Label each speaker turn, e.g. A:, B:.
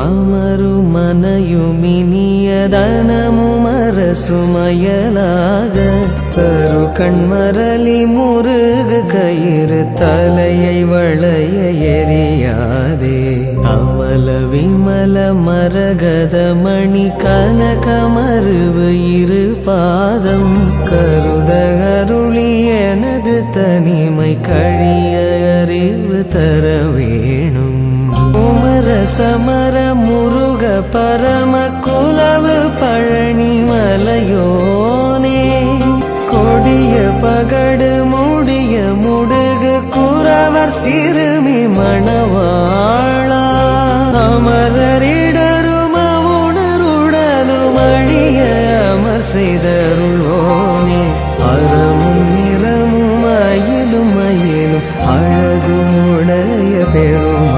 A: மமரு மனயுமினியதனமுமரசுமயலாக தரு கண்மரலி முருகு கயிறு தலையை வளைய எரியாதே. அமல விமல மரகத மணி கனகமருவு இரு பாதம் கருதகருளி எனது தனிமை கழிய அறிவு தர சமர முருக பரம குலவு பழனி மலையோனே. கொடிய பகடு மூடிய முடுகு குறவர் சிறுமி மணவாழா அமரரிடரும் உணருடலும் அழிய அமர் செய்தருளோனே அறமும் நிறமும் அயிலும் அழகும் உடைய பெரும்